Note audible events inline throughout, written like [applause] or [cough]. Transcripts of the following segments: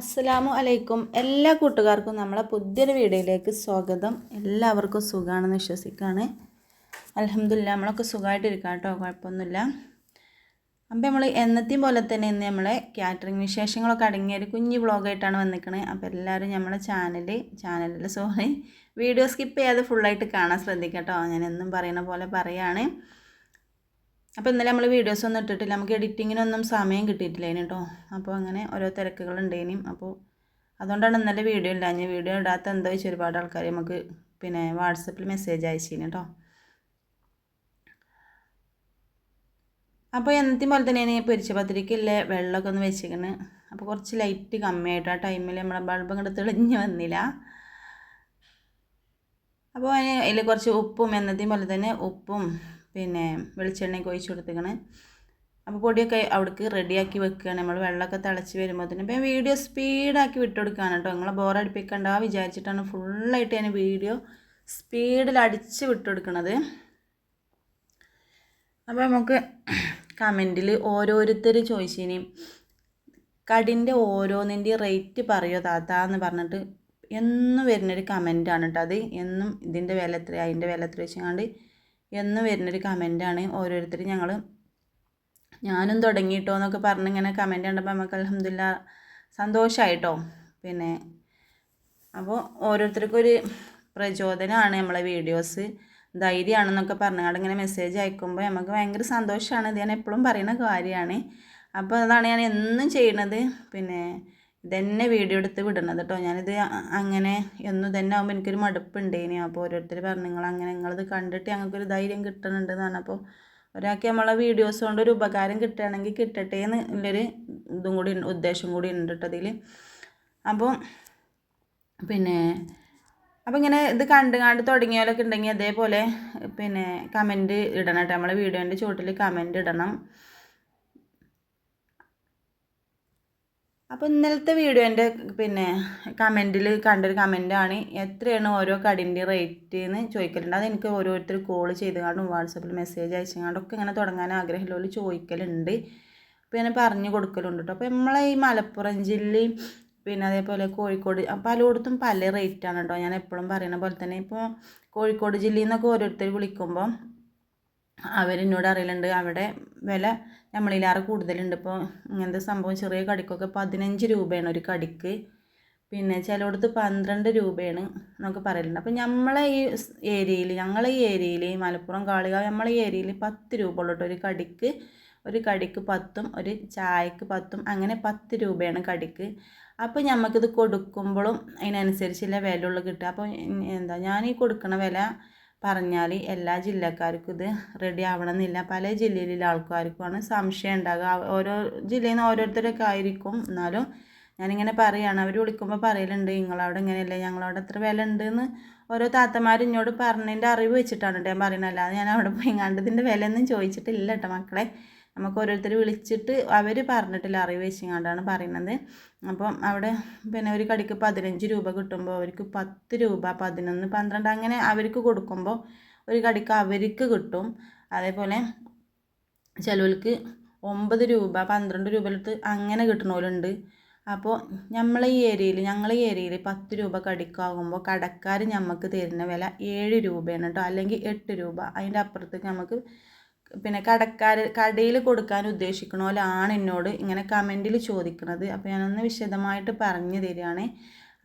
അസ്സലാമു അലൈക്കും. എല്ലാ കൂട്ടുകാർക്കും നമ്മളെ പുതിയൊരു വീഡിയോയിലേക്ക് സ്വാഗതം. എല്ലാവർക്കും സുഖമാണെന്ന് വിശ്വസിക്കുകയാണ് അലഹമില്ല നമ്മളൊക്കെ സുഖമായിട്ടിരിക്കാം കേട്ടോ കുഴപ്പമൊന്നുമില്ല. അപ്പം നമ്മൾ എന്നത്തെയും പോലെ തന്നെ ഇന്ന് നമ്മളെ കാറ്ററിംഗ് വിശേഷങ്ങളൊക്കെ അടങ്ങിയ ഒരു കുഞ്ഞു വ്ളോഗായിട്ടാണ് വന്നിരിക്കുന്നത് അപ്പോൾ എല്ലാവരും നമ്മളെ ചാനൽ ചാനലിൽ സോറി വീഡിയോ സ്കിപ്പ് ചെയ്യാതെ ഫുള്ളായിട്ട് കാണാൻ ശ്രദ്ധിക്കാം കേട്ടോ. ഞാൻ എന്നും പറയുന്ന പോലെ പറയുകയാണ് അപ്പോൾ ഇന്നലെ നമ്മൾ വീഡിയോസ് ഒന്നും ഇട്ടിട്ടില്ല. നമുക്ക് എഡിറ്റിങ്ങിനൊന്നും സമയം കിട്ടിയിട്ടില്ല കേട്ടോ അപ്പോൾ അങ്ങനെ ഓരോ തിരക്കുകൾ ഉണ്ടേനും അപ്പോൾ അതുകൊണ്ടാണ് ഇന്നലെ വീഡിയോ ഇല്ല ഞാൻ വീഡിയോ ഇടാത്ത എന്താ വെച്ചാൽ ഒരുപാട് ആൾക്കാർ നമുക്ക് പിന്നെ വാട്സപ്പിൽ മെസ്സേജ് അയച്ചിന് കേട്ടോ അപ്പോൾ എന്നത്തെ പോലെ തന്നെ ഈ പൊരിച്ച പത്തിരിക്കില്ലേ വെള്ളമൊക്കെ ഒന്ന് വെച്ചിരിക്കണ്. അപ്പോൾ കുറച്ച് ലൈറ്റ് കമ്മിയായിട്ട്. ആ ടൈമിൽ നമ്മളെ ബൾബ് ഇങ്ങോട്ട് തെളിഞ്ഞ് വന്നില്ല. അപ്പോൾ അതിന് അതിൽ കുറച്ച് ഉപ്പും എന്നത്തെയും പോലെ തന്നെ ഉപ്പും പിന്നെ വെളിച്ചെണ്ണയൊക്കെ ഒഴിച്ച് കൊടുത്തേക്കണേ. അപ്പോൾ പൊടിയൊക്കെ അവിടേക്ക് റെഡിയാക്കി വെക്കുകയാണ് നമ്മൾ വെള്ളമൊക്കെ തിളച്ച് വരുമ്പോഴത്തേനും ഇപ്പം വീഡിയോ സ്പീഡാക്കി വിട്ടു കൊടുക്കുകയാണ് കേട്ടോ നിങ്ങളെ ബോറടിപ്പിക്കണ്ട വിചാരിച്ചിട്ടാണ് ഫുള്ളായിട്ട് ഞാൻ വീഡിയോ സ്പീഡിൽ അടിച്ച് വിട്ടു കൊടുക്കണത്. അപ്പോൾ നമുക്ക് കമന്റിൽ ഓരോരുത്തർ ചോദിച്ചിനി. കടിന്റെ ഓരോന്നിന്റെ റേറ്റ് പറയോ താത്ത എന്ന് പറഞ്ഞിട്ട് എന്നും വരുന്നൊരു കമന്റാണ് കേട്ടോ അത്. എന്നും ഇതിന്റെ വില എത്ര അതിന്റെ വില എത്ര വെച്ചങ്ങാണ്ട് എന്നും വരുന്നൊരു കമന്റാണ് ഓരോരുത്തർ ഞങ്ങൾ ഞാനും തുടങ്ങിയിട്ടോ എന്നൊക്കെ പറഞ്ഞ് ഇങ്ങനെ കമന്റ് കണ്ടപ്പോൾ നമുക്ക് അലഹമില്ല സന്തോഷമായിട്ടോ പിന്നെ അപ്പോൾ ഓരോരുത്തർക്കും ഒരു പ്രചോദനമാണ് നമ്മളെ വീഡിയോസ്. ധൈര്യമാണെന്നൊക്കെ പറഞ്ഞാൽ ഇങ്ങനെ മെസ്സേജ് അയക്കുമ്പോൾ നമുക്ക് ഭയങ്കര സന്തോഷമാണ് ഇത് ഞാൻ എപ്പോഴും പറയുന്ന കാര്യമാണ് അപ്പോൾ അതാണ് ഞാൻ എന്നും ചെയ്യണത്. പിന്നെ ഇതന്നെ വീഡിയോ എടുത്ത് വിടണത് കേട്ടോ ഞാനിത് അങ്ങനെ എന്നും തന്നെ ആകുമ്പോൾ എനിക്കൊരു മടുപ്പുണ്ടേനി. അപ്പോൾ ഓരോരുത്തർ പറഞ്ഞു നിങ്ങൾ അങ്ങനെ നിങ്ങളത് കണ്ടിട്ട് ഞങ്ങൾക്കൊരു ധൈര്യം കിട്ടണുണ്ടെന്ന് പറഞ്ഞപ്പോൾ ഒരാൾക്ക് നമ്മളെ വീഡിയോസ് കൊണ്ട് ഒരു ഉപകാരം കിട്ടുകയാണെങ്കിൽ കിട്ടട്ടെ എന്ന് ഉള്ളൊരു ഇതും കൂടി ഉദ്ദേശം കൂടി ഉണ്ട് കേട്ടോ അതിൽ അപ്പോൾ പിന്നെ അപ്പോൾ ഇങ്ങനെ ഇത് കണ്ട് കണ്ട് തുടങ്ങിയാലൊക്കെ ഉണ്ടെങ്കിൽ അതേപോലെ പിന്നെ കമന്റ് ഇടണം കേട്ടോ നമ്മളെ വീഡിയോന്റെ ചുവട്ടിൽ കമന്റ് ഇടണം. അപ്പോൾ ഇന്നലത്തെ വീഡിയോന്റെ പിന്നെ കമന്റിൽ കണ്ടൊരു കമന്റാണ് എത്രയാണ് ഓരോ കടിന്റെ റേറ്റ് എന്ന് ചോദിക്കലുണ്ട്. അതെനിക്ക് ഓരോരുത്തർ കോൾ ചെയ്തുകൊണ്ടും വാട്സപ്പിൽ മെസ്സേജ് അയച്ചുകൊണ്ടൊക്കെ ഇങ്ങനെ തുടങ്ങാൻ ആഗ്രഹമുള്ളവർ ചോദിക്കലുണ്ട്. പിന്നെ പറഞ്ഞു കൊടുക്കലുണ്ട് കേട്ടോ അപ്പോൾ നമ്മളെ ഈ മലപ്പുറം ജില്ലയും പിന്നെ അതേപോലെ കോഴിക്കോട് പലയിടത്തും പല റേറ്റാണ് കേട്ടോ ഞാൻ എപ്പോഴും പറയുന്ന പോലെ തന്നെ ഇപ്പോൾ കോഴിക്കോട് ജില്ലയിൽ നിന്നൊക്കെ ഓരോരുത്തർ വിളിക്കുമ്പോൾ അവരെന്നോട് അറിയലുണ്ട്. അവിടെ വില നമ്മളിലേറെ കൂടുതലുണ്ട്. ഇപ്പോൾ ഇങ്ങനത്തെ സംഭവം ചെറിയ കടിക്കൊക്കെ പതിനഞ്ച് രൂപയാണ് ഒരു കടിക്ക്. പിന്നെ ചിലയിടത്ത് പന്ത്രണ്ട് രൂപയാണ് എന്നൊക്കെ പറയലുണ്ട്. അപ്പോൾ നമ്മളെ ഈ ഏരിയയിൽ ഞങ്ങളെ ഈ ഏരിയയിൽ മലപ്പുറം കാളികാവ് നമ്മളെ ഈ ഏരിയയിൽ പത്ത് രൂപ ഉള്ളൂ ഒരു കടിക്ക്. ഒരു കടിക്ക് പത്തും ഒരു ചായക്ക് പത്തും അങ്ങനെ പത്ത് രൂപയാണ് കടിക്ക്. അപ്പോൾ നമുക്കിത് കൊടുക്കുമ്പോഴും അതിനനുസരിച്ചുള്ള വില കിട്ടുക. അപ്പോൾ എന്താ ഞാൻ ഈ കൊടുക്കുന്ന വില പറഞ്ഞാൽ എല്ലാ ജില്ലക്കാർക്കും ഇത് റെഡി ആവണമെന്നില്ല. പല ജില്ലയിലുള്ള ആൾക്കാർക്കുമാണ് സംശയം ഉണ്ടാകുക ഓരോ ജില്ലയിൽ നിന്ന് ഓരോരുത്തരൊക്കെ ആയിരിക്കും. എന്നാലും ഞാനിങ്ങനെ പറയുകയാണ് അവർ വിളിക്കുമ്പോൾ പറയലുണ്ട് നിങ്ങളവിടെ ഇങ്ങനെയല്ലേ ഞങ്ങളവിടെ എത്ര വില ഉണ്ടെന്ന് ഓരോ താത്തമാർ എന്നോട് പറഞ്ഞതിന്റെ അറിവ് വെച്ചിട്ടാണ് കേട്ടോ ഞാൻ പറയുന്നത്. അല്ലാതെ ഞാൻ അവിടെ പോയി കണ്ടതിന്റെ വിലയൊന്നും ചോദിച്ചിട്ടില്ല കേട്ടോ മക്കളെ. നമുക്ക് ഓരോരുത്തർ വിളിച്ചിട്ട് അവർ പറഞ്ഞിട്ടില്ല അറിവ് വെച്ചിങ്ങാണ്ടാണ് പറയുന്നത്. അപ്പം അവിടെ പിന്നെ ഒരു കടിക്ക് പതിനഞ്ച് രൂപ കിട്ടുമ്പോൾ അവർക്ക് പത്ത് രൂപ പതിനൊന്ന് പന്ത്രണ്ട് അങ്ങനെ അവർക്ക് കൊടുക്കുമ്പോൾ ഒരു കടിക്ക് അവർക്ക് കിട്ടും. അതേപോലെ ചിലവർക്ക് ഒമ്പത് രൂപ പന്ത്രണ്ട് രൂപ എടുത്ത് അങ്ങനെ കിട്ടണവരുണ്ട് അപ്പോൾ നമ്മളെ ഈ ഏരിയയിൽ ഞങ്ങളെ ഈ ഏരിയയിൽ പത്ത് രൂപ കടിക്കാകുമ്പോൾ കടക്കാർ നമുക്ക് തരുന്ന വില ഏഴ് രൂപയാണ് കേട്ടോ അല്ലെങ്കിൽ എട്ട് രൂപ. അതിന്റെ അപ്പുറത്തേക്ക് നമുക്ക് പിന്നെ കടക്കാർ കടയിൽ കൊടുക്കാൻ ഉദ്ദേശിക്കണോലാണ് എന്നോട് ഇങ്ങനെ കമന്റിൽ ചോദിക്കുന്നത് അപ്പോൾ ഞാനൊന്ന് വിശദമായിട്ട് പറഞ്ഞു തരികയാണ്.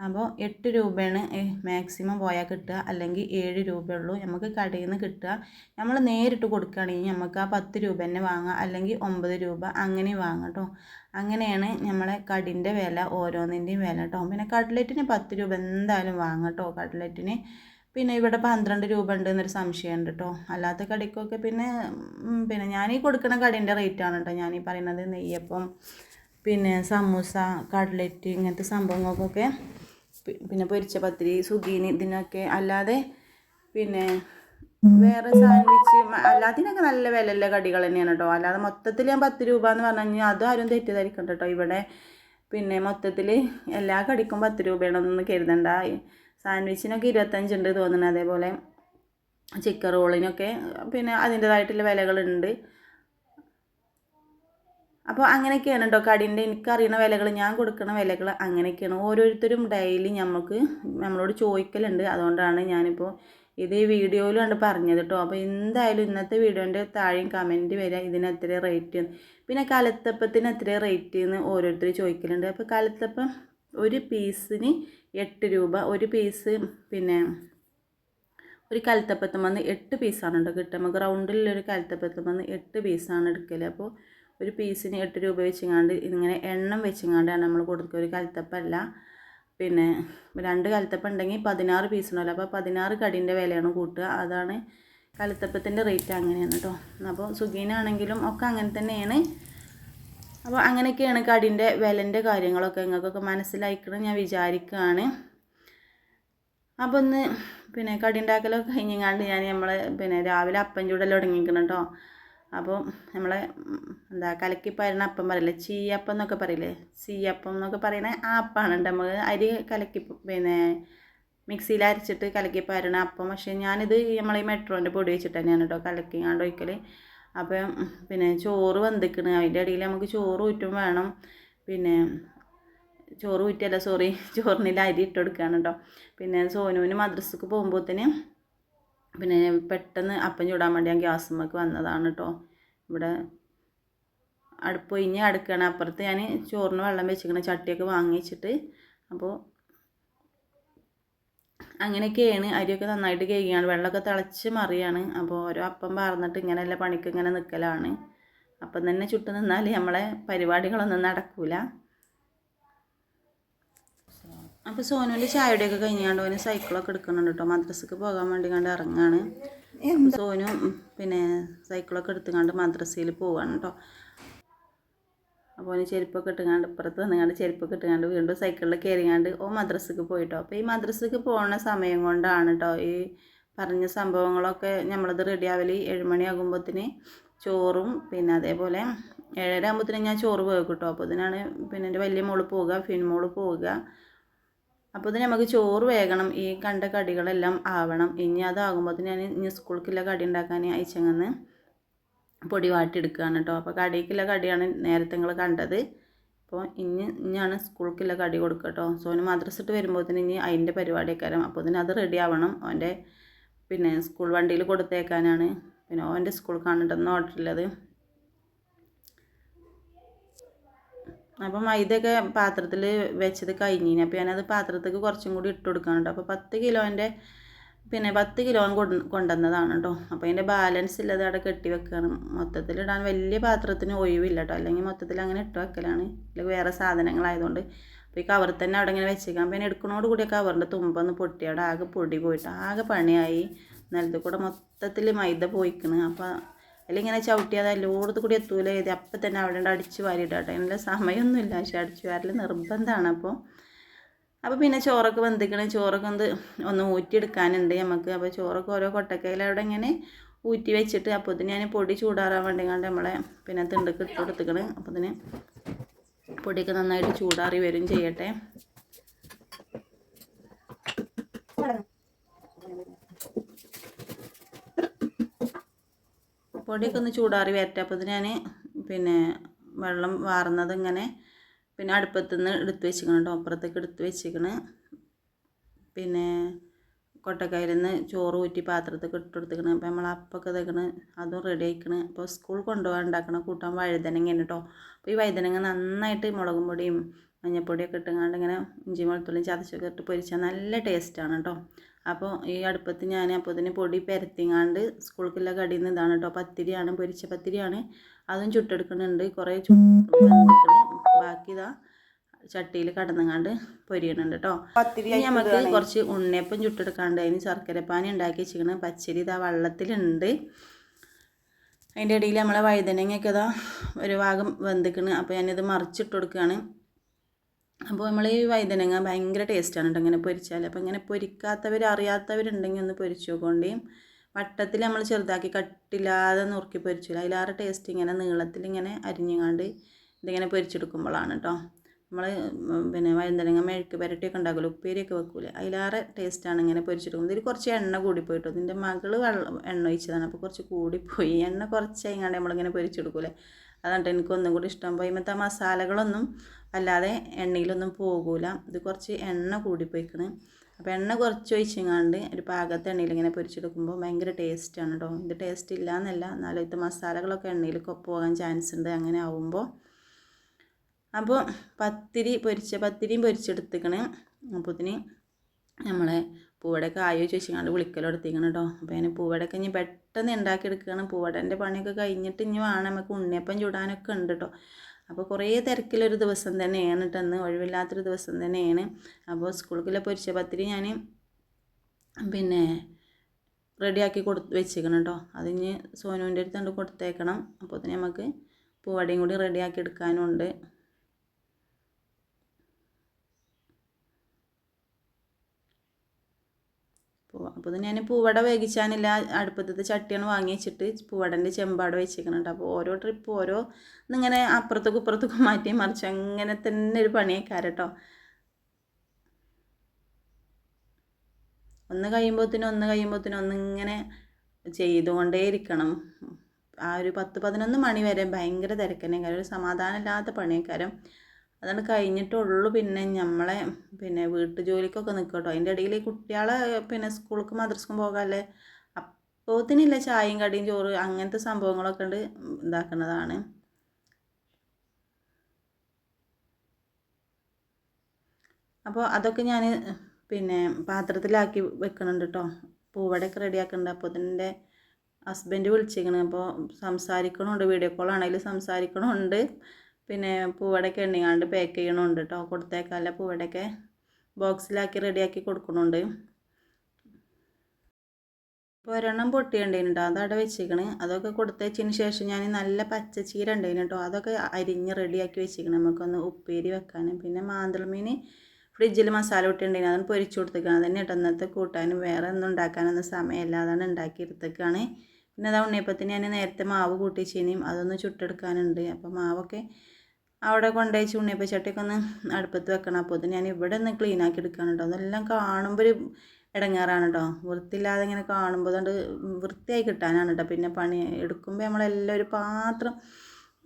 അപ്പോൾ എട്ട് രൂപയാണ് മാക്സിമം പോയാൽ കിട്ടുക. അല്ലെങ്കിൽ ഏഴ് രൂപയുള്ളൂ നമുക്ക് കടയിൽ നിന്ന് കിട്ടുക. നമ്മൾ നേരിട്ട് കൊടുക്കുകയാണെങ്കിൽ നമുക്ക് ആ പത്ത് രൂപ തന്നെ വാങ്ങാം. അല്ലെങ്കിൽ ഒമ്പത് രൂപ അങ്ങനെ വാങ്ങാം കേട്ടോ. അങ്ങനെയാണ് നമ്മളെ കടിന്റെ വില ഓരോന്നിന്റെയും വില കേട്ടോ. പിന്നെ കട്ട്ലറ്റിന് പത്ത് രൂപ എന്തായാലും വാങ്ങാം കേട്ടോ കട്ട്ലറ്റിന്. പിന്നെ ഇവിടെ പന്ത്രണ്ട് രൂപ ഉണ്ട് എന്നൊരു സംശയം ഉണ്ട് കേട്ടോ അല്ലാത്ത കടിക്കൊക്കെ പിന്നെ പിന്നെ ഞാൻ ഈ കൊടുക്കുന്ന കടീന്റെ റേറ്റാണ് കേട്ടോ ഞാൻ പറയുന്നത് നെയ്യപ്പം പിന്നെ സമൂസ കട്ലറ്റ് ഇങ്ങനത്തെ സംഭവങ്ങൾക്കൊക്കെ പിന്നെ പൊരിച്ച പത്തിരി സുഗീനി ഇതിനൊക്കെ അല്ലാതെ പിന്നെ വേറെ സാൻഡ്വിച്ച് അല്ലാത്തിനൊക്കെ നല്ല വിലയുള്ള കടികൾ തന്നെയാണ് കേട്ടോ അല്ലാതെ മൊത്തത്തിൽ ഞാൻ പത്ത് രൂപ എന്ന് പറഞ്ഞു കഴിഞ്ഞാൽ അതും ആരും തെറ്റിദ്ധരിക്കണ്ട കേട്ടോ ഇവിടെ പിന്നെ മൊത്തത്തിൽ എല്ലാ കടിക്കും പത്ത് രൂപയാണെന്നൊന്നും കരുതണ്ട. സാൻഡ്വിച്ചിനൊക്കെ ഇരുപത്തഞ്ചുണ്ട് തോന്നുന്നത് അതേപോലെ. ചിക്കൻ റോളിനൊക്കെ പിന്നെ അതിന്റേതായിട്ടുള്ള വിലകളുണ്ട്. അപ്പോൾ അങ്ങനെയൊക്കെയാണ് കേട്ടോ കടീന്റെ എനിക്കറിയണ വിലകൾ ഞാൻ കൊടുക്കുന്ന വിലകൾ അങ്ങനെയൊക്കെയാണ്. ഓരോരുത്തരും ഡെയിലി നമുക്ക് നമ്മളോട് ചോദിക്കലുണ്ട്. അതുകൊണ്ടാണ് ഞാനിപ്പോൾ ഇത് ഈ വീഡിയോയിൽ കണ്ട് പറഞ്ഞത് കേട്ടോ അപ്പോൾ എന്തായാലും ഇന്നത്തെ വീഡിയോന്റെ താഴെയും കമന്റ് വരിക. ഇതിന് എത്ര റേറ്റ് പിന്നെ കലത്തപ്പത്തിന് എത്ര റേറ്റ് എന്ന് ഓരോരുത്തർ ചോദിക്കലുണ്ട്. അപ്പോൾ കലത്തപ്പം ഒരു പീസിന് എട്ട് രൂപ. ഒരു പീസ് പിന്നെ ഒരു കലത്തപ്പത്തും വന്ന് എട്ട് പീസാണ് കേട്ടോ കിട്ടുക. നമുക്ക് റൗണ്ടിലൊരു കലത്തപ്പത്തും വന്ന് എട്ട് പീസാണ് എടുക്കൽ അപ്പോൾ ഒരു പീസിന് എട്ട് രൂപ വെച്ചിങ്ങാണ്ട് ഇങ്ങനെ എണ്ണം വെച്ചിങ്ങാണ്ടാണ് നമ്മൾ കൊടുക്കുക. ഒരു കലത്തപ്പല്ല പിന്നെ രണ്ട് കലത്തപ്പം ഉണ്ടെങ്കിൽ പതിനാറ് പീസിനല്ലോ അപ്പോൾ പതിനാറ് കടീന്റെ വിലയാണ് കൂട്ടുക. അതാണ് കലത്തപ്പത്തിന്റെ റേറ്റ് അങ്ങനെയാണ് കേട്ടോ അപ്പോൾ സുഖീനാണെങ്കിലും ഒക്കെ അങ്ങനെ തന്നെയാണ്. അപ്പോൾ അങ്ങനെയൊക്കെയാണ് കടീന്റെ വിലന്റെ കാര്യങ്ങളൊക്കെ നിങ്ങൾക്കൊക്കെ മനസ്സിലായിക്കണം ഞാൻ വിചാരിക്കുകയാണ്. അപ്പോൾ ഒന്ന് പിന്നെ കടി ഉണ്ടാക്കലൊക്കെ കഴിഞ്ഞങ്ങാണ്ട് ഞാൻ നമ്മൾ പിന്നെ രാവിലെ അപ്പം ചൂടെല്ലാം തുടങ്ങിക്കണം കേട്ടോ. അപ്പോൾ നമ്മളെ എന്താ കലക്കി പരണ അപ്പം പറയില്ലേ ചീയപ്പം എന്നൊക്കെ പറയില്ലേ ചീയപ്പം എന്നൊക്കെ പറയുന്ന ആ അപ്പമാണ് നമ്മൾ അരി കലക്കി പിന്നെ മിക്സിയിൽ അരച്ചിട്ട് കലക്കി പരണ അപ്പം. പക്ഷേ ഞാനിത് നമ്മളെ ഈ മെട്രോന്റെ പൊടി വെച്ചിട്ട് തന്നെയാണ് കേട്ടോ കലക്കിങ്ങാണ്ട് ഒഴിക്കൽ അപ്പം പിന്നെ ചോറ് വന്നിക്കണ് അതിന്റെ ഇടയിൽ നമുക്ക് ചോറ് ഊറ്റും വേണം. പിന്നെ ചോറ് ഊറ്റല്ല സോറി [laughs] ചോറിനിൽ അരി ഇട്ട് കൊടുക്കുകയാണ് കേട്ടോ പിന്നെ സോനുവിന് മദ്രസക്ക് പോകുമ്പോഴത്തേന് പിന്നെ പെട്ടെന്ന് അപ്പം ചൂടാൻ വേണ്ടി ഞാൻ ഗ്യാസുമ്മക്ക് വന്നതാണ് കേട്ടോ ഇവിടെ അടുപ്പ് ഒഴിഞ്ഞ് അടുക്കുകയാണ് അപ്പുറത്ത് ഞാൻ ചോറിന് വെള്ളം വെച്ചിരിക്കണ. ചട്ടിയൊക്കെ വാങ്ങിച്ചിട്ട് അപ്പോൾ അങ്ങനെയൊക്കെയാണ് അരിയൊക്കെ നന്നായിട്ട് കേൾക്കുകയാണ് വെള്ളമൊക്കെ തിളച്ച് മറിയാണ്. അപ്പോൾ ഓരോ അപ്പം പാർന്നിട്ട് ഇങ്ങനെയല്ല പണിക്ക് ഇങ്ങനെ നിൽക്കലാണ് അപ്പം തന്നെ ചുട്ട് നിന്നാൽ നമ്മളെ പരിപാടികളൊന്നും നടക്കൂല. അപ്പോൾ സോനുവിന്റെ ചായയുടെയൊക്കെ കഴിഞ്ഞാണ്ട് ഓന് സൈക്കിളൊക്കെ എടുക്കുന്നുണ്ട് കേട്ടോ. മദ്രസക്ക് പോകാൻ വേണ്ടി കണ്ട് ഇറങ്ങാണ് സോനു പിന്നെ സൈക്കിളൊക്കെ എടുത്തുകൊണ്ട് മദ്രസയിൽ പോവാണ് കേട്ടോ. അപ്പോൾ ഓന് ചെരുപ്പൊക്കെ ഇട്ടുകൊണ്ട് ഇപ്പുറത്ത് വന്നുകൊണ്ട് ചെരുപ്പൊക്കെ ഇട്ടുകൊണ്ട് വീണ്ടും സൈക്കിളിൽ കയറിയാണ്ട് ഓ മദ്രസക്ക് പോയിട്ടോ. അപ്പോൾ ഈ മദ്രസക്ക് പോകുന്ന സമയം കൊണ്ടാണ് കേട്ടോ ഈ പറഞ്ഞ സംഭവങ്ങളൊക്കെ നമ്മളത് റെഡി ആവൽ. ഏഴുമണിയാകുമ്പോഴത്തേന് ചോറും പിന്നെ അതേപോലെ ഏഴര ആകുമ്പോഴത്തേനും ഞാൻ ചോറ് പോകും കേട്ടോ അപ്പോൾ ഇതിനാണ് പിന്നെ എന്റെ വലിയ മോൾ പോവുക ഫിൻമോൾ പോവുക. അപ്പോൾ ഇത് നമുക്ക് ചോറ് വേഗണം ഈ കണ്ട കടികളെല്ലാം ആവണം. ഇനി അതാകുമ്പോൾ ഞാൻ ഇനി സ്കൂൾക്കുള്ള കടി ഉണ്ടാക്കാൻ അയച്ചങ്ങന്ന്. പൊടി വാട്ടിയെടുക്കുകയാണ് കേട്ടോ. അപ്പോൾ കടിക്കുള്ള കടിയാണ് നേരത്തെ നിങ്ങൾ കണ്ടത്. അപ്പോൾ ഇനി ഇനിയാണ് സ്കൂൾക്കുള്ള കടി കൊടുക്കുക കേട്ടോ. സോന് ഇട്ട് വരുമ്പോഴത്തേന് ഇനി അതിന്റെ പരിപാടിയൊക്കെ വരാം അപ്പോൾ ഇതിന് അത് റെഡി ആവണം. അവന്റെ പിന്നെ സ്കൂൾ വണ്ടിയിൽ കൊടുത്തേക്കാനാണ്. പിന്നെ ഓന്റെ സ്കൂൾ കാണണ്ടെന്ന് ഓർഡറുള്ളത് അപ്പം മൈദയൊക്കെ പാത്രത്തിൽ വെച്ചത് കഴിഞ്ഞിനി. അപ്പോൾ ഞാനത് പാത്രത്തേക്ക് കുറച്ചും കൂടി ഇട്ട് കൊടുക്കാനുണ്ട് അപ്പോൾ പത്ത് കിലോന്റെ പിന്നെ പത്ത് കിലോ കൊണ്ട് കൊണ്ടുവന്നതാണ് കേട്ടോ അപ്പോൾ അതിന്റെ ബാലൻസ് ഇല്ലത് അവിടെ കെട്ടി വെക്കുകയാണ് മൊത്തത്തിൽ ഇടാൻ വലിയ പാത്രത്തിന് ഒഴിവില്ല കേട്ടോ അല്ലെങ്കിൽ മൊത്തത്തിൽ അങ്ങനെ ഇട്ട് വെക്കലാണ്. അല്ലെങ്കിൽ വേറെ സാധനങ്ങളായതുകൊണ്ട്. അപ്പോൾ ഈ കവർ തന്നെ അവിടെ ഇങ്ങനെ വെച്ചേക്കാം. പിന്നെ എടുക്കണോട് കൂടി കവറിന്റെ തുമ്പൊന്ന് പൊട്ടി. അവിടെ ആകെ പൊടി പോയിട്ട് ആകെ പണിയായി. നിലത്ത് കൂടെ മൊത്തത്തിൽ മൈദ പോയിക്കണ്. അപ്പോൾ അതിലിങ്ങനെ ചവിട്ടിയത് എല്ലോടത്ത് കൂടി എത്തൂല ഇത് അപ്പം തന്നെ അവിടെ അടിച്ച് വാരിയിട്ടാട്ടെ അതിനുള്ള സമയമൊന്നുമില്ല പക്ഷേ അടിച്ച് വാരൽ നിർബന്ധമാണ് അപ്പോൾ അപ്പോൾ പിന്നെ ചോറൊക്കെ വെന്തിക്കണേ. ചോറൊക്കെ ഒന്ന് ഒന്ന് ഊറ്റിയെടുക്കാനുണ്ട് നമുക്ക് അപ്പോൾ ചോറൊക്കെ ഓരോ കൊട്ടക്കയിലവിടെ ഇങ്ങനെ ഊറ്റി വെച്ചിട്ട് അപ്പോൾ ഇതിന് ഞാൻ പൊടി ചൂടാറാൻ വേണ്ടി കണ്ട് നമ്മളെ പിന്നെ തിണ്ടക്ക് ഇട്ട് കൊടുത്തിക്കണ്. അപ്പോൾ ഇതിന് പൊടിയൊക്കെ നന്നായിട്ട് ചൂടാറി വരും ചെയ്യട്ടെ. പൊടിയൊക്കെ ഒന്ന് ചൂടാറി വരട്ടെ. അപ്പോൾ ഇത് ഞാൻ പിന്നെ വെള്ളം വാർന്നത് ഇങ്ങനെ പിന്നെ അടുപ്പത്തു നിന്ന് എടുത്ത് വെച്ചിക്കണം കേട്ടോ. അപ്പുറത്തേക്ക് എടുത്ത് വെച്ചിക്കണ് പിന്നെ കൊട്ടക്കയിൽ നിന്ന് ചോറ് ഊറ്റി പാത്രത്തേക്ക് ഇട്ട് കൊടുത്തിക്കണ് അപ്പോൾ നമ്മൾ അപ്പൊക്കെ തേക്കണ്. അതും റെഡി ആയിക്കണ്. അപ്പോൾ സ്കൂൾ കൊണ്ടുപോകാൻ ഉണ്ടാക്കണ കൂട്ടാൻ വഴുതനങ്ങ കേട്ടോ. അപ്പോൾ ഈ വഴുതനങ്ങ നന്നായിട്ട് മുളകും പൊടിയും മഞ്ഞൾപ്പൊടിയൊക്കെ ഇട്ടുകൊണ്ട് ഇങ്ങനെ ഇഞ്ചി വെളുത്തുള്ളിയും ചതച്ചൊക്കെ ഇട്ട് പൊരിച്ചാൽ നല്ല ടേസ്റ്റാണ് കേട്ടോ. അപ്പോൾ ഈ അടുപ്പത്ത് ഞാൻ അപ്പോൾ ഇതിന് പൊടി പരത്തിങ്ങാണ്ട് സ്കൂൾക്കുള്ള കടിയിൽ നിന്ന് ഇതാണ് കേട്ടോ. പത്തിരിയാണ് പൊരിച്ച പത്തിരിയാണ്. അതും ചുട്ടെടുക്കുന്നുണ്ട്. കുറേ ബാക്കി ഇതാ ചട്ടിയിൽ കടന്നങ്ങാണ്ട് പൊരിയണുണ്ട് കേട്ടോ. പത്തിരി നമുക്ക് കുറച്ച് ഉണ്ണിയപ്പം ചുട്ടെടുക്കാണ്ട് അതിന് ശർക്കരപ്പാനി ഉണ്ടാക്കി വെച്ചിരിക്കണ. പച്ചരി ഇതാ വെള്ളത്തിലുണ്ട്. അതിന്റെ ഇടയിൽ നമ്മളെ വഴുതനങ്ങയൊക്കെ ഇതാ ഒരു ഭാഗം വെന്തിക്കണ്. അപ്പോൾ ഞാനിത് മറിച്ചിട്ട് കൊടുക്കുകയാണ്. അപ്പോൾ നമ്മൾ ഈ വൈതനങ്ങ ഭയങ്കര ടേസ്റ്റാണ് കേട്ടോ ഇങ്ങനെ പൊരിച്ചാൽ അപ്പോൾ ഇങ്ങനെ പൊരിക്കാത്തവർ അറിയാത്തവരുണ്ടെങ്കിൽ ഒന്ന് പൊരിച്ചു നോക്കോണ്ടേ. വട്ടത്തിൽ നമ്മൾ ചെറുതാക്കി കട്ടില്ലാതെ നുറുക്കി പൊരിച്ചില്ല അതിലാറ് ടേസ്റ്റ് ഇങ്ങനെ നീളത്തിൽ ഇങ്ങനെ അരിഞ്ഞുങ്ങാണ്ട് ഇതിങ്ങനെ പൊരിച്ചെടുക്കുമ്പോഴാണ് കേട്ടോ നമ്മൾ പിന്നെ വഴുതനങ്ങ മെഴുക്ക് പുരട്ടിയൊക്കെ ഉണ്ടാക്കുമല്ലോ ഉപ്പേരിയൊക്കെ വെക്കൂലേ? അതിലാറെ ടേസ്റ്റാണ് ഇങ്ങനെ പൊരിച്ചെടുക്കുന്നത്. ഇതിൽ കുറച്ച് എണ്ണ കൂടിപ്പോയിട്ടോ? ഇതിന്റെ മകൾ വെള്ളം എണ്ണ ഒഴിച്ചതാണ്. അപ്പോൾ കുറച്ച് കൂടിപ്പോയി. എണ്ണ കുറച്ച് കഴിഞ്ഞാണ്ട് നമ്മളിങ്ങനെ പൊരിച്ചെടുക്കൂലേ? അതാണ് എനിക്ക് ഒന്നും കൂടി ഇഷ്ടം പോയി ഇന്നത്തെ മസാലകളൊന്നും അല്ലാതെ എണ്ണയിലൊന്നും പോകൂല. ഇത് കുറച്ച് എണ്ണ കൂടിപ്പോയിക്കണ്. അപ്പോൾ എണ്ണ കുറച്ച് ഒഴിച്ചങ്ങാണ്ട് ഒരു പാകത്തെ എണ്ണയിൽ ഇങ്ങനെ പൊരിച്ചെടുക്കുമ്പോൾ ഭയങ്കര ടേസ്റ്റാണ് കേട്ടോ ഇത് ടേസ്റ്റ് ഇല്ല എന്നല്ല എന്നാലും ഇത് മസാലകളൊക്കെ എണ്ണയിൽ പോകാൻ ചാൻസ് ഉണ്ട്. അങ്ങനെ ആവുമ്പോൾ അപ്പോൾ പത്തിരി പൊരിച്ച പത്തിരിയും പൊരിച്ചെടുത്തിക്കണ്. ഇതിന് നമ്മളെ പൂവടയൊക്കെ ആയോ ചോദിച്ചാണ്ട് വിളിക്കലെടുത്തിക്കണം കേട്ടോ അപ്പോൾ ഞാൻ പൂവടയൊക്കെ ഇനി പെട്ടെന്ന് ഉണ്ടാക്കിയെടുക്കുകയാണ് പൂവടന്റെ പണിയൊക്കെ കഴിഞ്ഞിട്ട് ഇനി വേണം നമുക്ക് ഉണ്ണിയപ്പം ചൂടാനൊക്കെ ഉണ്ട് കേട്ടോ അപ്പോൾ കുറേ തിരക്കിലൊരു ദിവസം തന്നെയാണ് കേട്ടോ അന്ന് ഒഴിവില്ലാത്തൊരു ദിവസം തന്നെയാണ്. അപ്പോൾ സ്കൂളിലെ പൊരിച്ച പത്തിരി ഞാൻ പിന്നെ റെഡിയാക്കി കൊടുത്ത് വെച്ചേക്കണം കേട്ടോ അതിന് സോനുവിന്റെ അടുത്ത് കൊണ്ട് കൊടുത്തേക്കണം. അപ്പോൾ തന്നെ നമുക്ക് പൂവടയും കൂടി റെഡിയാക്കി എടുക്കാനുണ്ട് അപ്പോൾ ഇത് ഞാൻ പൂവട വേവിച്ചാനില്ല. അടുപ്പത്തത്തെ ചട്ടിയാണ് വാങ്ങി വെച്ചിട്ട് പൂവടന്റെ ചെമ്പാട് വെച്ചേക്കുന്നുണ്ട് അപ്പോൾ ഓരോ ട്രിപ്പ് ഓരോ ഇങ്ങനെ അപ്പുറത്തേക്കും ഇപ്പുറത്തേക്കും മാറ്റി മറിച്ച് അങ്ങനെ തന്നെ ഒരു പണിയേക്കാർ കേട്ടോ ഒന്ന് കഴിയുമ്പോഴത്തേനും ഒന്ന് കഴിയുമ്പോഴത്തേനും ഒന്നിങ്ങനെ ചെയ്തുകൊണ്ടേയിരിക്കണം. ആ ഒരു പത്ത് പതിനൊന്ന് മണി വരെ ഭയങ്കര കാര്യം ഒരു സമാധാനമില്ലാത്ത പണിയേക്കാരം. അതാണ് കഴിഞ്ഞിട്ടുള്ളൂ പിന്നെ നമ്മളെ പിന്നെ വീട്ടു ജോലിക്കൊക്കെ നിൽക്കും കേട്ടോ അതിന്റെ ഇടയിൽ കുട്ടികളെ പിന്നെ സ്കൂൾക്ക് മദ്രസ്ക്കും പോകാല്ലേ? അപ്പോത്തിനില്ല ചായയും കടിയും ചോറ് അങ്ങനത്തെ സംഭവങ്ങളൊക്കെ ഉണ്ട് ഇതാക്കുന്നതാണ് അപ്പോൾ അതൊക്കെ ഞാൻ പിന്നെ പാത്രത്തിലാക്കി വെക്കുന്നുണ്ട് കേട്ടോ പൂവടയൊക്കെ റെഡിയാക്കുന്നുണ്ട് അപ്പോൾ അതിന്റെ ഹസ്ബൻഡ് വിളിച്ചിരിക്കണം അപ്പോൾ സംസാരിക്കണമുണ്ട് വീഡിയോ കോൾ ആണെങ്കിലും സംസാരിക്കണമുണ്ട് പിന്നെ പൂവടയൊക്കെ എണ്ണിങ്ങാണ്ട് പാക്ക് ചെയ്യണമുണ്ട് കേട്ടോ കൊടുത്തേക്കാല്ല പൂവടയൊക്കെ ബോക്സിലാക്കി റെഡിയാക്കി കൊടുക്കണുണ്ട്. ഇപ്പോൾ ഒരെണ്ണം പൊട്ടിയുണ്ടേനുട്ടോ. അത് അവിടെ വെച്ചിരിക്കണ് അതൊക്കെ കൊടുത്തതിന് ശേഷം ഞാൻ നല്ല പച്ച ചീര ഉണ്ടേനു കേട്ടോ അതൊക്കെ അരിഞ്ഞ് റെഡിയാക്കി വെച്ചിരിക്കണം നമുക്കൊന്ന് ഉപ്പേരി വെക്കാനും. പിന്നെ മാന്തളമീൻ ഫ്രിഡ്ജിൽ മസാല ഇട്ടുണ്ടായിരുന്നു അതൊന്ന് പൊരിച്ചു കൊടുത്തേക്കാണ്. അതന്നെ ഇട്ടന്നത്തെ കൂട്ടാനും വേറെ ഒന്നും ഉണ്ടാക്കാനൊന്നും സമയമില്ല അതാണ് ഉണ്ടാക്കി എടുത്തേക്കാണ് പിന്നെ അതാ ഉണ്ണിയപ്പത്തിന് ഞാൻ നേരത്തെ മാവ് കൂട്ടിച്ചിനിയും അതൊന്ന് ചുട്ടെടുക്കാനുണ്ട്. അപ്പോൾ മാവൊക്കെ അവിടെ കൊണ്ടുവച്ച് ഉണ്ണിയപ്പ ചട്ടിയൊക്കെ ഒന്ന് അടുപ്പത്ത് വെക്കണം. അപ്പോൾ ഞാൻ ഇവിടെ ഒന്ന് ക്ലീൻ ആക്കി എടുക്കാണ് കേട്ടോ അതെല്ലാം കാണുമ്പോൾ ഒരു ഇടങ്ങാറാണ് കേട്ടോ വൃത്തിയില്ലാതെ ഇങ്ങനെ കാണുമ്പോൾ അതുകൊണ്ട് വൃത്തിയായി കിട്ടാനാണ് കേട്ടോ പിന്നെ പണി എടുക്കുമ്പോൾ നമ്മളെല്ലാം ഒരു പാത്രം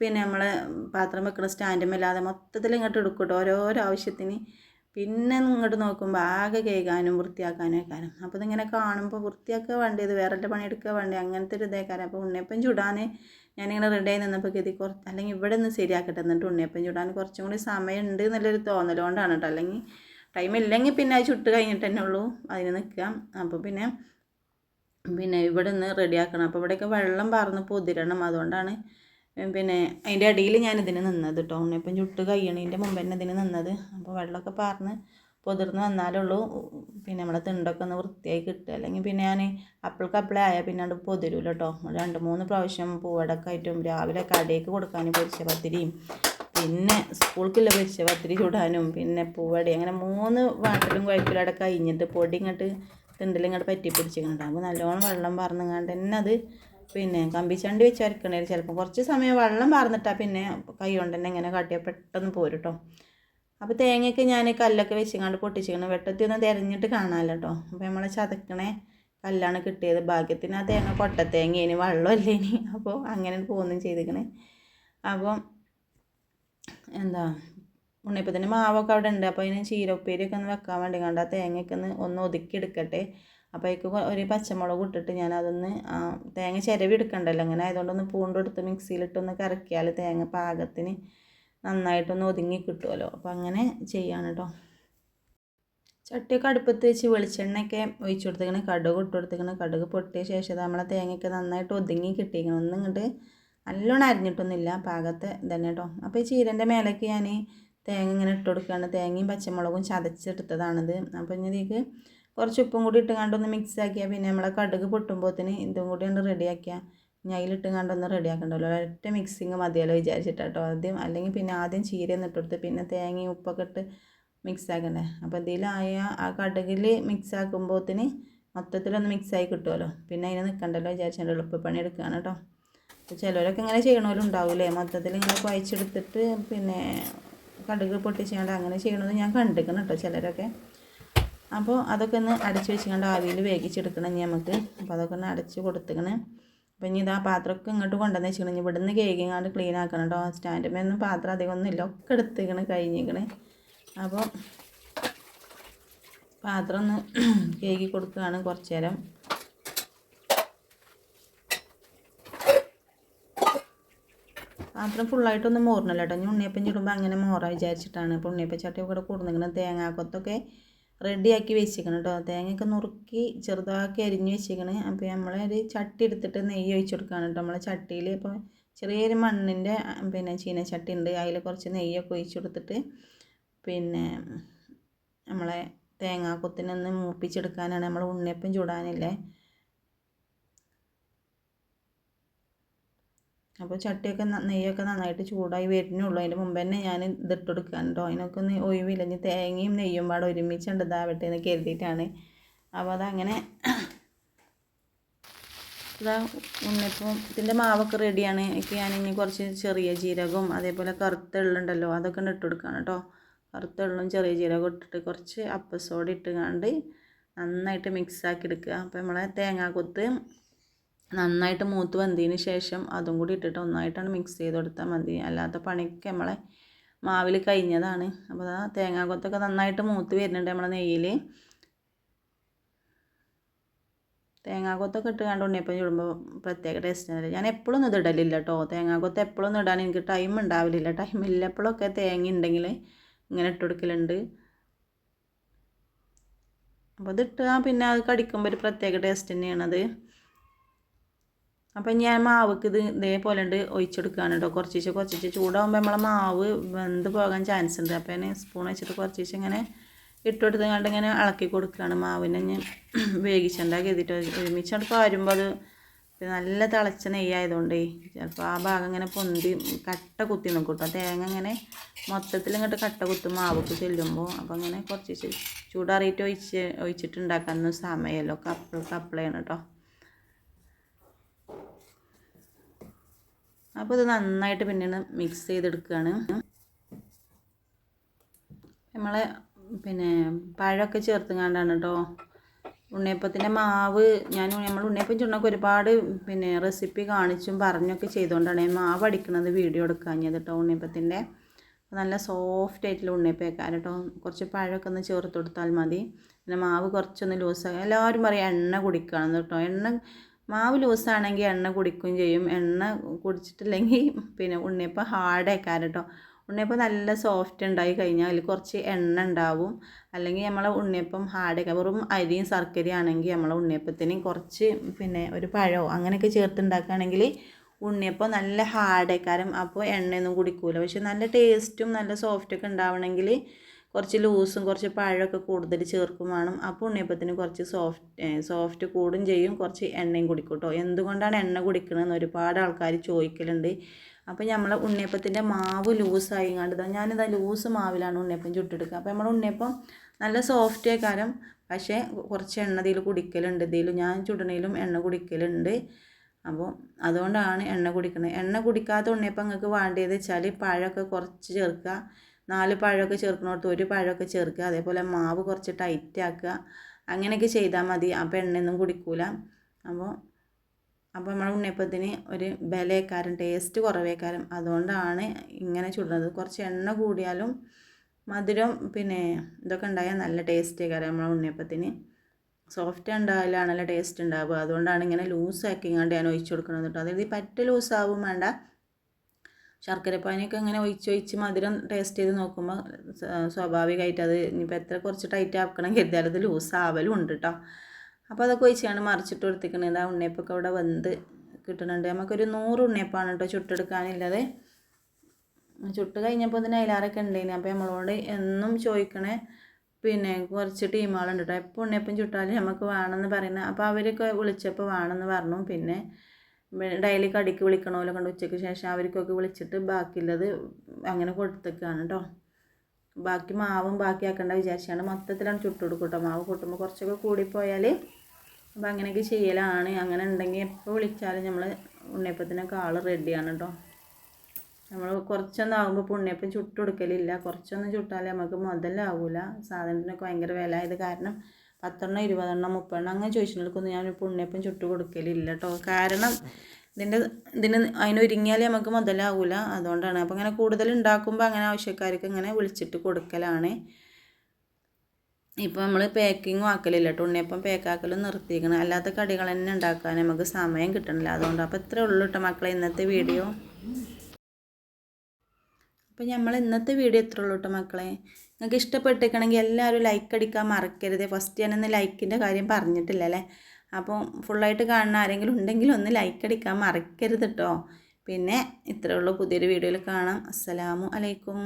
പിന്നെ നമ്മളെ പാത്രം വെക്കുന്ന സ്റ്റാൻഡുമല്ലാതെ മൊത്തത്തിൽ ഇങ്ങോട്ട് എടുക്കും കേട്ടോ ഓരോരോ ആവശ്യത്തിന് പിന്നെ ഇങ്ങോട്ട് നോക്കുമ്പോൾ ആകെ കേൾക്കാനും വൃത്തിയാക്കാനും വെക്കാനും അപ്പോൾ ഇതിങ്ങനെ കാണുമ്പോൾ വൃത്തിയാക്കുക വേണ്ടത് വേറെ പണിയെടുക്കുക വേണ്ടത് അങ്ങനത്തെ ഒരു ഇതേക്കാരം. അപ്പോൾ ഉണ്ണിയപ്പം ചുടാൻ ഞാനിങ്ങനെ റെഡി ആയി നിന്നപ്പോൾ ഗതി കുറച്ച് അല്ലെങ്കിൽ ഇവിടെ നിന്ന് ശരിയാക്കട്ടെ എന്നിട്ട് ഉണ്ണിയപ്പം ചുടാൻ കുറച്ചും കൂടി സമയമുണ്ട് എന്നുള്ളൊരു തോന്നലുകൊണ്ടാണ് കേട്ടോ അല്ലെങ്കിൽ ടൈം ഇല്ലെങ്കിൽ പിന്നെ അത് ചുട്ട് കഴിഞ്ഞിട്ട് തന്നെ ഉള്ളൂ. അതിന് നിൽക്കുക അപ്പോൾ പിന്നെ പിന്നെ ഇവിടെ നിന്ന് റെഡിയാക്കണം അപ്പോൾ ഇവിടെയൊക്കെ വെള്ളം പറന്ന് പൊതിരണം. അതുകൊണ്ടാണ് പിന്നെ അതിന്റെ അടിയിൽ ഞാൻ ഇതിന് നിന്നത് കേട്ടോ ഉണ്ണിയപ്പം ചുട്ട് കഴിയണതിന്റെ മുമ്പ് തന്നെ ഇതിന് നിന്നത്. അപ്പോൾ വെള്ളമൊക്കെ പാർന്ന് പൊതിർന്ന് വന്നാലുള്ളൂ. പിന്നെ നമ്മളെ തിണ്ടൊക്കെ ഒന്ന് വൃത്തിയായി കിട്ടുക. അല്ലെങ്കിൽ പിന്നെ ഞാൻ അപ്പിൾക്ക് അപ്പിളെ ആയാൽ പിന്നെ അത് പൊതിരൂല കേട്ടോ രണ്ട് മൂന്ന് പ്രാവശ്യം പൂവടൊക്കെ ആയിട്ടും രാവിലെ കടയിലേക്ക് കൊടുക്കാനും പൊരിച്ച പത്തിരിയും പിന്നെ സ്കൂൾക്കുള്ള പൊരിച്ച പത്തിരി ചൂടാനും. പിന്നെ പൂവടി. അങ്ങനെ മൂന്ന് വാട്ടിലും അവിടെ കഴിഞ്ഞിട്ട് പൊടി ഇങ്ങോട്ട് തിണ്ടിൽ ഇങ്ങോട്ട് പറ്റി പിടിച്ചിട്ടുണ്ടാകും നല്ലോണം വെള്ളം പറഞ്ഞുകൊണ്ട് തന്നെ അത് പിന്നെ കമ്പിച്ചണ്ടി വെച്ച് അരക്കണേ ചിലപ്പോൾ കുറച്ച് സമയം വെള്ളം പറന്നിട്ടാൽ പിന്നെ കൈ കൊണ്ട് തന്നെ ഇങ്ങനെ കാട്ടിയാൽ പെട്ടെന്ന് പോരും കേട്ടോ അപ്പോൾ തേങ്ങയൊക്കെ ഞാൻ കല്ലൊക്കെ വെച്ചിങ്ങാണ്ട് പൊട്ടിച്ചിരിക്കണം വെട്ടത്തി ഒന്ന് തിരഞ്ഞിട്ട് കാണാമല്ലോ കേട്ടോ അപ്പോൾ നമ്മൾ ചതക്കണേ കല്ലാണ് കിട്ടിയത്. ഭാഗ്യത്തിന് ആ തേങ്ങ കൊട്ടത്തേങ്ങ ഇനി വെള്ളമല്ലേ ഇനി. അപ്പോൾ അങ്ങനെ പോകുന്നതും ചെയ്തിരിക്കണേ അപ്പോൾ എന്താ ഉണ്ണിപ്പത്തിന് മാവൊക്കെ അവിടെ ഉണ്ട് അപ്പോൾ അതിന് ചീര ഉപ്പേരിയൊക്കെ ഒന്ന് വെക്കാൻ വേണ്ടി കണ്ട ആ തേങ്ങയൊക്കെ ഒന്ന് ഒന്ന് ഒതുക്കി എടുക്കട്ടെ. അപ്പോൾ അതിക്ക് ഒരു പച്ചമുളക് ഇട്ടിട്ട് ഞാൻ അതൊന്ന് തേങ്ങ ചിരവി എടുക്കണ്ടല്ലോ. അങ്ങനെ ആയതുകൊണ്ടൊന്ന് പൂണ്ടെടുത്ത് മിക്സിയിലിട്ടൊന്ന് കറക്കിയാൽ തേങ്ങ പാകത്തിന് നന്നായിട്ടൊന്ന് ഒതുങ്ങി കിട്ടുമല്ലോ അപ്പോൾ അങ്ങനെ ചെയ്യാണ് കേട്ടോ ചട്ടിയൊക്കെ അടുപ്പത്ത് വെച്ച് വെളിച്ചെണ്ണയൊക്കെ ഒഴിച്ചു കൊടുത്തേക്കണേ. കടുക് ഇട്ട് കൊടുത്തേക്കണേ. കടുക് പൊട്ടിയ ശേഷം നമ്മളെ തേങ്ങയൊക്കെ നന്നായിട്ട് ഒതുങ്ങി കിട്ടിയിരിക്കണം ഒന്നും ഇങ്ങോട്ട് നല്ലോണം അരിഞ്ഞിട്ടൊന്നുമില്ല. പാകത്തെ തന്നെ കേട്ടോ അപ്പോൾ ഈ ചീരന്റെ മേലേക്ക് ഞാൻ തേങ്ങ ഇങ്ങനെ ഇട്ട് കൊടുക്കുകയാണ് തേങ്ങയും പച്ചമുളകും ചതച്ചെടുത്തതാണിത്. അപ്പോൾ ഇനി ഇതിലേക്ക് കുറച്ച് ഉപ്പും കൂടി ഇട്ട് കണ്ടൊന്ന് മിക്സ് ആക്കിയാൽ പിന്നെ നമ്മളെ കടുക് പൊട്ടുമ്പോഴത്തേന് ഇതും കൂടി ഒന്ന് റെഡിയാക്കിയാൽ ഇനി അതിലിട്ട് കണ്ടൊന്ന് റെഡിയാക്കണ്ടല്ലോ ഒരൊറ്റ മിക്സിങ് മതിയല്ലോ വിചാരിച്ചിട്ടോ ആദ്യം അല്ലെങ്കിൽ പിന്നെ ആദ്യം ചീര ഒന്ന് ഇട്ടെടുത്ത് പിന്നെ തേങ്ങയും ഉപ്പൊക്കെ ഇട്ട് മിക്സ് ആക്കണ്ടേ. അപ്പോൾ ഇതിലായ ആ കടുകിൽ മിക്സ് ആക്കുമ്പോഴത്തേന് മൊത്തത്തിലൊന്ന് മിക്സായി കിട്ടുമല്ലോ പിന്നെ അതിന് നിൽക്കണ്ടല്ലോ വിചാരിച്ചാൽ എളുപ്പപ്പണി എടുക്കുകയാണ് കേട്ടോ ചിലരൊക്കെ ഇങ്ങനെ ചെയ്യണമല്ലോ ഉണ്ടാവില്ലേ മൊത്തത്തിൽ ഇങ്ങനെ കുഴച്ചെടുത്തിട്ട് പിന്നെ കടുക് പൊട്ടിച്ചാണ്ട് അങ്ങനെ ചെയ്യണമെന്ന് ഞാൻ കണ്ടിരിക്കണം കേട്ടോ ചിലരൊക്കെ. അപ്പോൾ അതൊക്കെ ഒന്ന് അടച്ച് വെച്ചുകൊണ്ട് ആവിയിൽ വേവിച്ചെടുക്കണം ഇനി നമുക്ക്. അപ്പോൾ അതൊക്കെ ഒന്ന് അടച്ച് കൊടുത്തിക്കണേ. അപ്പോൾ ഇനി ഇതാ പാത്രമൊക്കെ ഇങ്ങോട്ട് കൊണ്ടുവന്ന് വെച്ചിക്കണം. ഇനി ഇവിടുന്ന് കേക്കിങ്ങാണ്ട് ക്ലീൻ ആക്കണം കേട്ടോ നിന്ന് പാത്രം അധികം ഒന്നും ഇല്ല. ഒക്കെ എടുത്തേക്കണ് കഴിഞ്ഞിരിക്കണേ അപ്പോൾ പാത്രം ഒന്ന് [clears throat] കേക്കി കൊടുക്കുകയാണ് കുറച്ച് നേരം പാത്രം ഫുള്ളായിട്ടൊന്നും മോറണല്ലോ കേട്ടോ ഇനി ഉണ്ണിയപ്പം ചുടുമ്പോൾ അങ്ങനെ മോറ വിചാരിച്ചിട്ടാണ്. അപ്പോൾ ഉണ്ണിയപ്പം ചട്ടി ഇവിടെ കൂടുന്നിങ്ങനെ തേങ്ങാക്കൊത്തൊക്കെ റെഡിയാക്കി വെച്ചിരിക്കണം കേട്ടോ. തേങ്ങയൊക്കെ നുറുക്കി ചെറുതാക്കി അരിഞ്ഞ് വെച്ചിരിക്കണം. അപ്പോൾ നമ്മൾ ഒരു ചട്ടി എടുത്തിട്ട് നെയ്യ് ഒഴിച്ച് കൊടുക്കുകയാണ് കേട്ടോ. നമ്മളെ ചട്ടിയിൽ ഇപ്പോൾ ചെറിയൊരു മണ്ണിന്റെ പിന്നെ ചീനച്ചട്ടി ഉണ്ട്. അതിൽ കുറച്ച് നെയ്യൊക്കെ ഒഴിച്ച് കൊടുത്തിട്ട് പിന്നെ നമ്മളെ തേങ്ങാക്കൊത്തിനൊന്ന് മൂപ്പിച്ചെടുക്കാനാണ്. നമ്മൾ ഉണ്ണിയപ്പം ചൂടാനില്ലേ. അപ്പോൾ ചട്ടിയൊക്കെ നെയ്യൊക്കെ നന്നായിട്ട് ചൂടായി വരുന്നുള്ളൂ. അതിന്റെ മുമ്പ് തന്നെ ഞാൻ ഇതിട്ട് കൊടുക്കാൻ കേട്ടോ അതിനൊക്കെ ഒന്ന് ഒഴിവില്ല. ഇനി തേങ്ങയും നെയ്യും പാടെ ഒരുമിച്ചുണ്ട് ഇതാവട്ടെ എന്ന് കരുതിയിട്ടാണ്. അപ്പോൾ അതങ്ങനെ ഇതാ ഉണ്ണിപ്പം ഇതിന്റെ മാവൊക്കെ റെഡിയാണ്. എനിക്ക് ഇനി കുറച്ച് ചെറിയ ജീരകവും അതേപോലെ കറുത്ത എള്ളുണ്ടല്ലോ അതൊക്കെ ഇട്ട് കൊടുക്കുകയാണ് കേട്ടോ കറുത്ത എള്ളും ചെറിയ ജീരകവും ഇട്ടിട്ട് കുറച്ച് അപ്പസോഡ് ഇട്ട് ഇട്ടുകൊണ്ട് നന്നായിട്ട് മിക്സ് ആക്കി എടുക്കുക. അപ്പോൾ നമ്മളെ തേങ്ങാക്കൊത്ത് നന്നായിട്ട് മൂത്ത് വന്നതിന് ശേഷം അതും കൂടി ഇട്ടിട്ട് ഒന്നായിട്ടാണ് മിക്സ് ചെയ്ത് കൊടുത്താൽ മതി. അല്ലാത്ത പണിക്ക് നമ്മളെ മാവിൽ കഴിഞ്ഞതാണ്. അപ്പോൾ ആ തേങ്ങാക്കൊത്തൊക്കെ നന്നായിട്ട് മൂത്ത് വരുന്നുണ്ട് നമ്മളെ നെയ്യിൽ തേങ്ങാക്കൊത്തൊക്കെ ഇട്ട് കണ്ട് ഉണ്ണിയപ്പം ചുടുമ്പോൾ പ്രത്യേക ടേസ്റ്റ് ആണ് ഞാൻ എപ്പോഴും ഒന്നും ഇതിടലില്ല കേട്ടോ തേങ്ങാക്കൊത്ത് എപ്പോഴും ഇടാൻ എനിക്ക് ടൈം ഉണ്ടാവില്ല ടൈം ഇല്ലപ്പോഴൊക്കെ തേങ്ങ ഉണ്ടെങ്കിൽ ഇങ്ങനെ ഇട്ട് കൊടുക്കലുണ്ട്. അപ്പോൾ അതിട്ട് പിന്നെ അത് കടിക്കുമ്പോൾ ഒരു പ്രത്യേക ടേസ്റ്റ് തന്നെയാണത്. അപ്പം ഞാൻ മാവ്ക്ക് ഇത് ഇതേപോലെ ഉണ്ട് ഒഴിച്ചെടുക്കുകയാണ് കേട്ടോ കുറച്ചിച്ച് കുറച്ചിച്ച് ചൂടാകുമ്പോൾ നമ്മളെ മാവ് വെന്ത് പോകാൻ ചാൻസ് ഉണ്ട്. അപ്പോൾ ഞാൻ സ്പൂൺ വെച്ചിട്ട് കുറച്ചിച്ച് ഇങ്ങനെ ഇട്ടുകൊടുത്ത് കണ്ട് ഇങ്ങനെ ഇളക്കി കൊടുക്കുകയാണ് മാവിനെ ഞാൻ വേവിച്ചുണ്ടാക്കി എഴുതിയിട്ട് ഒരുമിച്ചോണ്ട് പാരുമ്പോൾ അത് നല്ല തിളച്ച നെയ്യായതുകൊണ്ടേ ചിലപ്പോൾ ആ ഭാഗം ഇങ്ങനെ പൊന്തി കട്ട കുത്തി നിൽക്കും കേട്ടോ തേങ്ങ ഇങ്ങനെ മൊത്തത്തിൽ ഇങ്ങോട്ട് കട്ട കുത്തും മാവൊക്കെ ചെല്ലുമ്പോൾ അപ്പോൾ അങ്ങനെ കുറച്ച് ചൂടാറിയിട്ട് ഒഴിച്ച് ഒഴിച്ചിട്ട് ഉണ്ടാക്കാനൊന്നും സമയമല്ലോ കപ്പിൾ കപ്പിളയാണ് കേട്ടോ അപ്പോൾ ഇത് നന്നായിട്ട് പിന്നീട് മിക്സ് ചെയ്തെടുക്കുകയാണ് നമ്മൾ പിന്നെ പഴമൊക്കെ ചേർത്തുങ്ങാണ്ടാണ് കേട്ടോ ഉണ്ണിയപ്പത്തിന്റെ മാവ് ഞാൻ നമ്മൾ ഉണ്ണിയപ്പം ചുണ്ണൊക്കെ ഒരുപാട് പിന്നെ റെസിപ്പി കാണിച്ചും പറഞ്ഞൊക്കെ ചെയ്തുകൊണ്ടാണ് ഞാൻ മാവ് അടിക്കുന്നത് വീഡിയോ എടുക്കാഞ്ഞത് കേട്ടോ ഉണ്ണിയപ്പത്തിന്റെ നല്ല സോഫ്റ്റ് ആയിട്ടുള്ള ഉണ്ണിയപ്പം വെക്കാൻ കേട്ടോ കുറച്ച് പഴമൊക്കെ ഒന്ന് ചേർത്ത് കൊടുത്താൽ മതി. പിന്നെ മാവ് കുറച്ചൊന്ന് ലൂസാക്കുക എല്ലാവരും പറയും എണ്ണ കുടിക്കുകയാണെന്ന് കേട്ടോ എണ്ണ മാവ് ലൂസാണെങ്കിൽ എണ്ണ കുടിക്കുകയും ചെയ്യും. എണ്ണ കുടിച്ചിട്ടില്ലെങ്കിൽ പിന്നെ ഉണ്ണിയപ്പം ഹാർഡേക്കാരം കേട്ടോ. ഉണ്ണിയപ്പം നല്ല സോഫ്റ്റ് ഉണ്ടായി കഴിഞ്ഞാൽ അതിൽ കുറച്ച് എണ്ണ ഉണ്ടാവും. അല്ലെങ്കിൽ നമ്മളെ ഉണ്ണിയപ്പം ഹാർഡേക്കാം വെറും അരിയും ശർക്കരയും ആണെങ്കിൽ നമ്മളെ ഉണ്ണിയപ്പത്തിന് കുറച്ച് പിന്നെ ഒരു പഴമോ അങ്ങനെയൊക്കെ ചേർത്തുണ്ടാക്കുകയാണെങ്കിൽ ഉണ്ണിയപ്പം നല്ല ഹാർഡേക്കാരം. അപ്പോൾ എണ്ണയൊന്നും കുടിക്കൂല. പക്ഷെ നല്ല ടേസ്റ്റും നല്ല സോഫ്റ്റൊക്കെ ഉണ്ടാവണമെങ്കിൽ കുറച്ച് ലൂസും കുറച്ച് പഴമൊക്കെ കൂടുതൽ ചേർക്കും വേണം. അപ്പോൾ ഉണ്ണിയപ്പത്തിന് കുറച്ച് സോഫ്റ്റ് സോഫ്റ്റ് കൂടും ചെയ്യും. കുറച്ച് എണ്ണയും കുടിക്കും കേട്ടോ. എന്തുകൊണ്ടാണ് എണ്ണ കുടിക്കണമെന്ന് ഒരുപാട് ആൾക്കാർ ചോദിക്കലുണ്ട്. അപ്പോൾ നമ്മൾ ഉണ്ണിയപ്പത്തിന്റെ മാവ് ലൂസായി കണ്ടത് ഞാനിതാ ലൂസ് മാവിലാണ് ഉണ്ണിയപ്പം ചുട്ടെടുക്കുക. അപ്പോൾ നമ്മൾ ഉണ്ണിയപ്പം നല്ല സോഫ്റ്റ് കാരം പക്ഷേ കുറച്ച് എണ്ണ ഇതിൽ കുടിക്കലുണ്ട്. ഇതിലും ഞാൻ ചുടണയിലും എണ്ണ കുടിക്കലുണ്ട്. അപ്പോൾ അതുകൊണ്ടാണ് എണ്ണ കുടിക്കുന്നത് എണ്ണ കുടിക്കാത്ത ഉണ്ണിയപ്പം നിങ്ങൾക്ക് വേണ്ടത് വെച്ചാൽ പഴമൊക്കെ കുറച്ച് ചേർക്കുക. നാല് പഴമൊക്കെ ചേർക്കുന്നിടത്ത് ഒരു പഴമൊക്കെ ചേർക്കുക. അതേപോലെ മാവ് കുറച്ച് ടൈറ്റ് ആക്കുക. അങ്ങനെയൊക്കെ ചെയ്താൽ മതി. അപ്പോൾ എണ്ണയൊന്നും കുടിക്കൂല. അപ്പോൾ അപ്പോൾ നമ്മൾ ഉണ്ണിയപ്പത്തിന് ഒരു ബലയേക്കാരം ടേസ്റ്റ് കുറവേക്കാരം. അതുകൊണ്ടാണ് ഇങ്ങനെ ചുടുന്നത്. കുറച്ച് എണ്ണ കൂടിയാലും മധുരം പിന്നെ ഇതൊക്കെ ഉണ്ടായാൽ നല്ല ടേസ്റ്റ് ആക്കാരം നമ്മളെ ഉണ്ണിയപ്പത്തിന്. സോഫ്റ്റ് ഉണ്ടായാലാണല്ലോ ടേസ്റ്റ് ഉണ്ടാവുക. അതുകൊണ്ടാണ് ഇങ്ങനെ ലൂസാക്കിങ്ങാണ്ട് ഞാൻ ഒഴിച്ചു കൊടുക്കുന്നത് കേട്ടോ. അതായത് പറ്റ ലൂസാവും വേണ്ട. ശർക്കരപ്പാനിയൊക്കെ അങ്ങനെ ഒഴിച്ചൊഴിച്ച് മധുരം ടേസ്റ്റ് ചെയ്ത് നോക്കുമ്പോൾ സ്വാഭാവികമായിട്ട് അത് ഇനിയിപ്പോൾ എത്ര കുറച്ച് ടൈറ്റ് ആക്കണം കരുതിയാൽ അത് ലൂസ് ആവലും ഉണ്ട് കേട്ടോ അപ്പോൾ അതൊക്കെ ഒഴിച്ചാണ് മറിച്ചിട്ട് കൊടുത്തിരിക്കുന്നത് ആ ഉണ്ണിയപ്പൊക്കെ അവിടെ വെന്ത് കിട്ടുന്നുണ്ട് നമുക്കൊരു നൂറ് ഉണ്ണിയപ്പാണ് കേട്ടോ ചുട്ടെടുക്കാനുള്ളത്. ചുട്ട് കഴിഞ്ഞപ്പോൾ ഇതിന് അയിലാറൊക്കെ ഉണ്ടായിന് അപ്പോൾ നമ്മളോട് എന്നും ചോദിക്കണേ പിന്നെ കുറച്ച് ടീമുകളുണ്ട് കേട്ടോ എപ്പോൾ ഉണ്ണിയപ്പം ചുട്ടാലും നമുക്ക് വേണമെന്ന് പറയുന്നത് അപ്പോൾ അവരൊക്കെ വിളിച്ചപ്പോൾ വേണമെന്ന് പറഞ്ഞു. പിന്നെ ഡെയിലി കടിക്ക് വിളിക്കണമല്ലോ കണ്ട് ഉച്ചയ്ക്ക് ശേഷം അവർക്കൊക്കെ വിളിച്ചിട്ട് ബാക്കിയുള്ളത് അങ്ങനെ കൊടുത്തേക്കാണ് കേട്ടോ ബാക്കി മാവും ബാക്കിയാക്കേണ്ട വിചാരിച്ചാണ്. മൊത്തത്തിലാണ് ചുട്ട് കൊടുക്കും കേട്ടോ മാവ് കൂട്ടുമ്പോൾ കുറച്ചൊക്കെ കൂടിപ്പോയാൽ അപ്പോൾ അങ്ങനെയൊക്കെ ചെയ്യലാണ്. അങ്ങനെ ഉണ്ടെങ്കിൽ എപ്പോൾ വിളിച്ചാലും നമ്മൾ ഉണ്ണിയപ്പത്തിനൊക്കെ ആൾ റെഡിയാണ് കേട്ടോ നമ്മൾ കുറച്ചൊന്നും ആകുമ്പോൾ ഇപ്പോൾ ഉണ്ണിയപ്പം ചുട്ടുകൊടുക്കലില്ല കുറച്ചൊന്നും ചുട്ടാലേ നമുക്ക് മുതലാവില്ല സാധനത്തിനൊക്കെ ഭയങ്കര വില ആയത് കാരണം പത്തെണ്ണം ഇരുപതെണ്ണം മുപ്പതെണ്ണം അങ്ങനെ ചോദിച്ചിട്ടുണ്ടെങ്കിൽ ഞാൻ ഉണ്ണിയപ്പം ചുട്ട് കൊടുക്കലില്ല കേട്ടോ കാരണം ഇതിന്റെ ഇതിന് അതിന് ഒരുങ്ങിയാൽ നമുക്ക് മുതലാവില്ല അതുകൊണ്ടാണ്. അപ്പോൾ അങ്ങനെ കൂടുതൽ ഉണ്ടാക്കുമ്പോൾ അങ്ങനെ ആവശ്യക്കാർക്ക് ഇങ്ങനെ വിളിച്ചിട്ട് കൊടുക്കലാണ്. ഇപ്പോൾ നമ്മൾ പാക്കിങ്ങും ആക്കലില്ല കേട്ടോ ഉണ്ണിയപ്പം പാക്കാക്കലും നിർത്തിയിരിക്കണം അല്ലാത്ത കടികൾ തന്നെ ഉണ്ടാക്കാൻ നമുക്ക് സമയം കിട്ടണില്ല. അതുകൊണ്ട് അപ്പോൾ ഇത്രേ ഉള്ളൂ കേട്ടോ മക്കളെ ഇന്നത്തെ വീഡിയോ. അപ്പോൾ നമ്മൾ ഇന്നത്തെ വീഡിയോ ഇത്രേ ഉള്ളൂ കേട്ടോ മക്കളെ. നിങ്ങൾക്ക് ഇഷ്ടപ്പെട്ടിരിക്കണമെങ്കിൽ എല്ലാവരും ലൈക്ക് അടിക്കാൻ മറക്കരുത്. ഫസ്റ്റ് ഞാനൊന്ന് ലൈക്കിന്റെ കാര്യം പറഞ്ഞിട്ടില്ല അല്ലേ? അപ്പോൾ ഫുള്ളായിട്ട് കാണുന്ന ആരെങ്കിലും ഉണ്ടെങ്കിൽ ഒന്ന് ലൈക്ക് അടിക്കാൻ മറക്കരുത് കേട്ടോ പിന്നെ ഇത്രയുള്ള പുതിയൊരു വീഡിയോയിൽ കാണാം. അസ്സലാമു അലൈക്കും.